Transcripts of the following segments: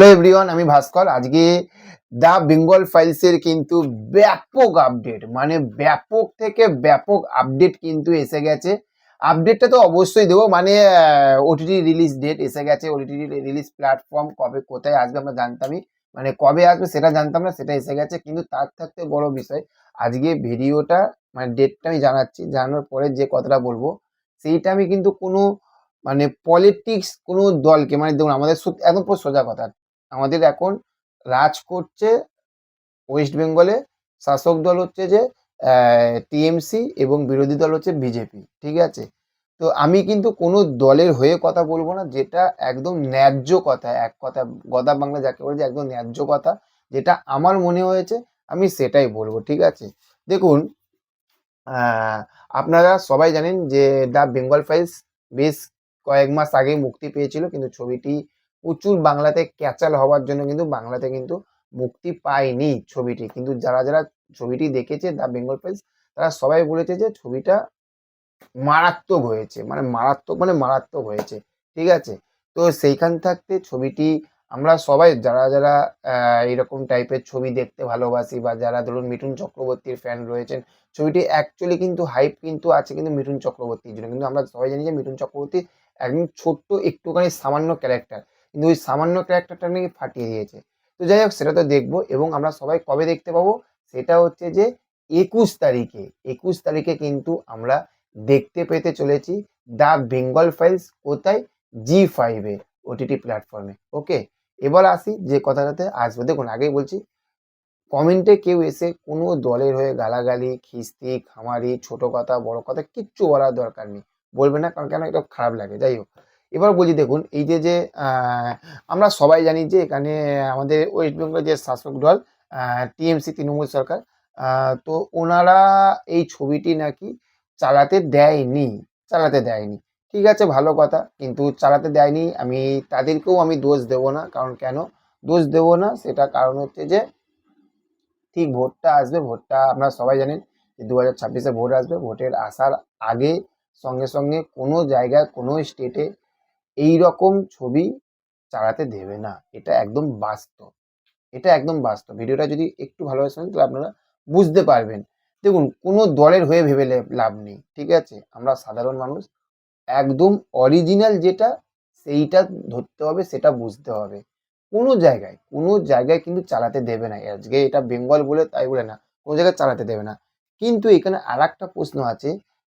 Hello everyone আমি ভাস্কর। আজকে the Bengal ফাইলসের কিন্তু ব্যাপক আপডেট মানে ব্যাপক থেকে ব্যাপক আপডেট কিন্তু এসে গেছে। আপডেটটা তো অবশ্যই দেবো মানে ওটিটি রিলিজ ডেট এসে গেছে। ওটিটি রিলিজ প্ল্যাটফর্ম কবে, কোথায় আসবে আমরা জানতামই মানে কবে আসবে সেটা জানতাম না, সেটা এসে গেছে। কিন্তু তার থাকতে বড় বিষয়, আজকে ভিডিওটা মানে ডেটটা আমি জানাচ্ছি, জানানোর পরে যে কথাটা বলব, সেইটা আমি কিন্তু কোনো মানে পলিটিক্স কোনো দলকে মানে দেখুন, আমাদের একদম পুরো সোজা কথা। আমাদের এখন রাজ করছে ওয়েস্ট বেঙ্গলে শাসক দল হচ্ছে যে টিএমসি এবং বিরোধী দল হচ্ছে বিজেপি ঠিক আছে? তো আমি কিন্তু কোনো দলের হয়ে কথা বলব না, যেটা একদম ন্যায্য কথা, এক কথা, গদা বাংলা যাকে বলে যে একদম ন্যায্য কথা, যেটা আমার মনে হয়েছে, আমি সেটাই বলব, ঠিক আছে? দেখুন আপনারা সবাই জানেন যে দ্য বেঙ্গল ফাইলস বেশ কয়েক মাস আগেই মুক্তি পেয়েছিল, কিন্তু ছবিটি প্রচুর বাংলাতে ক্যাচাল হওয়ার জন্য কিন্তু বাংলাতে কিন্তু মুক্তি পায়নি ছবিটি। কিন্তু যারা যারা ছবিটি দেখেছে দ্য বেঙ্গল ফাইলস তারা সবাই বলেছে যে ছবিটা মারাত্মক হয়েছে। মানে মারাত্মক মানে মারাত্মক হয়েছে। ঠিক আছে? তো সেইখান থাকতে ছবিটি আমরা সবাই, যারা যারা এরকম টাইপের ছবি দেখতে ভালোবাসি বা যারা ধরুন মিঠুন চক্রবর্তীর ফ্যান রয়েছেন, ছবিটি অ্যাকচুয়ালি কিন্তু হাইপ কিন্তু আছে কিন্তু মিঠুন চক্রবর্তীর জন্য। কিন্তু আমরা সবাই জানি যে মিঠুন চক্রবর্তী একদম ছোট্ট একটুখানি সামান্য ক্যারেক্টার কিন্তু ওই সামান্য ক্যারেক্টারটা নাকি ফাটিয়ে দিয়েছে। তো যাই হোক, সেটা তো দেখব এবং আমরা সবাই কবে দেখতে পাবো? সেটা হচ্ছে যে একুশ তারিখে। একুশ তারিখে কিন্তু আমরা দেখতে পেতে চলেছি দ্য বেঙ্গল ফাইলস কোথায়? জি ফাইভে ওটিটি প্ল্যাটফর্মে ওকে? এবার আসি যে কথাটাতে আসব। দেখুন, আগেই বলছি, কমেন্টে কেউ এসে কোনো দলের হয়ে গালাগালি, খিস্তি, খামারি, ছোট কথা, বড় কথা কিচ্ছু বলার দরকার নেই। বলবে না, কারণ কেন? এটা খারাপ লাগে। যাই হোক এবার বলছি দেখুন, এই যে যে আমরা সবাই জানি যে এখানে আমাদের ওয়েস্ট বেঙ্গল যে শাসক দল টিএমসি তৃণমূল সরকার তো ওনারা এই ছবিটি নাকি চালাতে দেয়নি চালাতে দেয়নি। ঠিক আছে, ভালো কথা, কিন্তু চালাতে দেয়নি, আমি তাদেরকেও আমি দোষ দেব না, কারণ কেন? দোষ দেব না সেটা কারণ হচ্ছে যে, ঠিক ভোটটা আসবে, ভোটটা আপনারা সবাই জানেন যে দু হাজার ছাব্বিশে ভোট আসবে, ভোটের আসার আগে সঙ্গে সঙ্গে কোনো জায়গায়, কোনো স্টেটে এই রকম ছবি চালাতে দেবে না। এটা একদম বাস্তব। এটা একদম বাস্তব। ভিডিওটা যদি একটু ভালোভাবে শোনেন তাহলে আপনারা বুঝতে পারবেন। দেখুন, কোনো দলের হয়ে ভেবে লাভ নেই, ঠিক আছে? আমরা সাধারণ মানুষ, একদম অরিজিনাল যেটা, সেইটা ধরতে হবে, সেটা বুঝতে হবে। কোনো জায়গায় কোনো জায়গায় কিন্তু চালাতে দেবে না। আজকে এটা বেঙ্গল বলে তাই বলে না, কোনো জায়গায় চালাতে দেবে না। কিন্তু এখানে আর একটা প্রশ্ন আছে,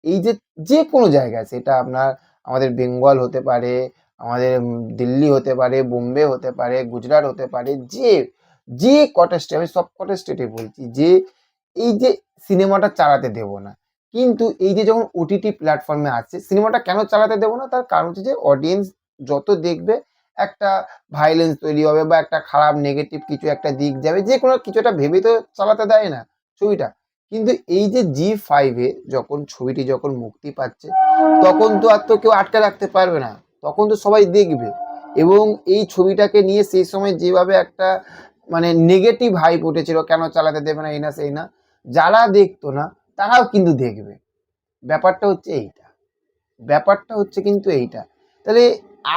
এই যে যে কোনো জায়গায়, সেটা আপনার আমাদের বেঙ্গল হতে পারে, আমাদের দিল্লি হতে পারে, বোম্বে হতে পারে, গুজরাট হতে পারে, যে যে কটা স্টেট আমি সব কটা স্টেটে বলছি যে, এই যে সিনেমাটা চালাতে দেব না। কিন্তু এই যে যখন ওটিটি প্ল্যাটফর্মে আসছে, সিনেমাটা কেন চালাতে দেবো না? তার কারণ হচ্ছে যে অডিয়েন্স যত দেখবে, একটা ভাইলেন্স তৈরি হবে বা একটা খারাপ নেগেটিভ কিছু একটা দিক যাবে, যে কোনো কিছু একটা ভেবে তো চালাতে দেয় না ছবিটা। কিন্তু এই যে জি ফাইভে যখন ছবিটি যখন মুক্তি পাচ্ছে, তখন তো আর তো কেউ আটকে রাখতে পারবে না। তখন তো সবাই দেখবে। এবং এই ছবিটাকে নিয়ে সেই সময় যেভাবে একটা মানে নেগেটিভ হাইপ উঠেছিল, কেন চালাতে দেবে না, এই না, সেই না, যারা দেখতো না, তারাও কিন্তু দেখবে। ব্যাপারটা হচ্ছে এইটা। ব্যাপারটা হচ্ছে কিন্তু এইটা। তাহলে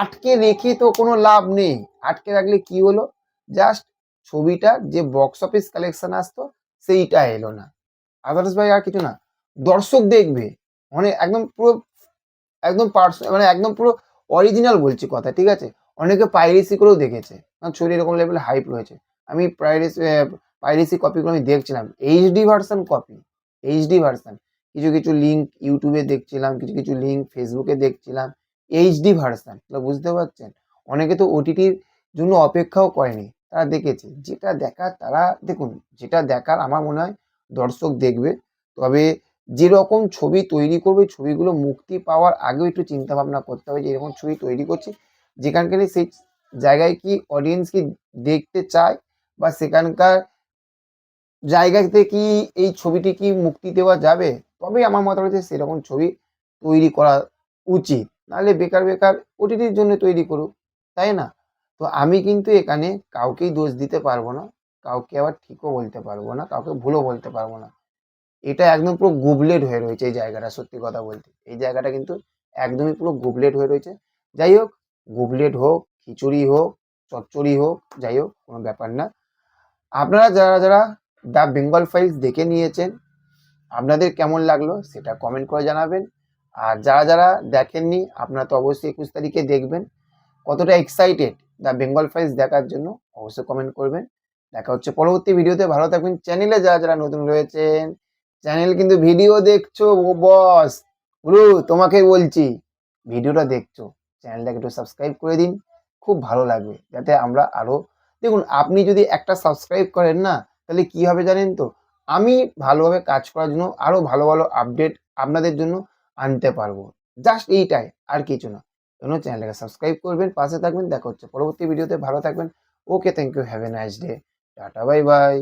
আটকে রেখে তো কোনো লাভ নেই। আটকে রাখলে কি হলো? জাস্ট ছবিটার যে বক্স অফিস কালেকশন আসতো, সেইটা এলো না। আদার্স ভাই আর কিছু না। দর্শক দেখবে। মানে একদম পুরো, একদম পার্স মানে একদম পুরো অরিজিনাল বলছি কথা, ঠিক আছে? অনেকে পাইরেসি করেও দেখেছে। কারণ ছবি এরকম লেভেলে হাইপ রয়েছে। আমি পাইরেসি পাইরেসি কপিগুলো আমি দেখছিলাম। HD version copy HD version কিছু কিছু লিঙ্ক ইউটিউবে দেখছিলাম, কিছু কিছু লিঙ্ক ফেসবুকে দেখছিলাম। এইচডি ভার্সন বুঝতে পারছেন? অনেকে তো ওটিটির জন্য অপেক্ষাও করেনি। তারা দেখেছে। যেটা দেখার, তারা দেখুন, যেটা দেখার আমার মনে হয় দর্শক দেখবে। তবে যেরকম ছবি তৈরি করবে, ছবিগুলো মুক্তি পাওয়ার আগেও একটু চিন্তা ভাবনা করতে হবে যে, এরকম ছবি তৈরি করছি, যেখানকার সেই জায়গায় কি অডিয়েন্স কি দেখতে চায় বা সেখানকার জায়গাতে কি এই ছবিটি কি মুক্তি দেওয়া যাবে? তবেই আমার মত হচ্ছে সেরকম ছবি তৈরি করা উচিত। নাহলে বেকার বেকার ওটিটির জন্য তৈরি করুক, তাই না? তো আমি কিন্তু এখানে কাউকেই দোষ দিতে পারব না। কাউকে আবার ঠিকও বলতে পারব না, কাউকে ভুলও বলতে পারব না। এটা একদম পুরো গুবলেট হয়ে রয়েছে এই জায়গাটা, সত্যি কথা বলতে। এই জায়গাটা কিন্তু একদমই পুরো গুবলেট হয়ে রয়েছে। যাই হোক, গুবলেট হোক, খিচুড়ি হোক, চচ্চড়ি হোক, যাই হোক, কোনো ব্যাপার না। আপনারা যারা যারা দ্য বেঙ্গল ফাইলস দেখে নিয়েছেন, আপনাদের কেমন লাগল সেটা কমেন্ট করে জানাবেন। আর যারা যারা দেখেননি, আপনারা তো অবশ্যই একুশ তারিখে দেখবেন। কতটা এক্সাইটেড দ্য বেঙ্গল ফাইলস দেখার জন্য, অবশ্যই কমেন্ট করবেন। দেখা হচ্ছে পরবর্তী ভিডিওতে। ভালো থাকবেন চ্যানেলে যারা যারা নতুন রয়েছেন, চ্যানেল কিন্তু ভিডিও দেখছ ও বস। গুরু তোমাকে বলছি, ভিডিওটা দেখছ, চ্যানেলটাকে একটু সাবস্ক্রাইব করে দিন। খুব ভালো লাগবে। যাতে আমরা আরও দেখুন, আপনি যদি একটা সাবস্ক্রাইব করেন না, তাহলে কি হবে জানেন তো? আমি ভালোভাবে কাজ করার জন্য আরও ভালো ভালো আপডেট আপনাদের জন্য আনতে পারব। জাস্ট এইটাই, আর কিছু না। জন্য চ্যানেলটাকে সাবস্ক্রাইব করবেন, পাশে থাকবেন। দেখা হচ্ছে পরবর্তী ভিডিওতে। ভালো থাকবেন। Okay thank you have a nice day tata bye bye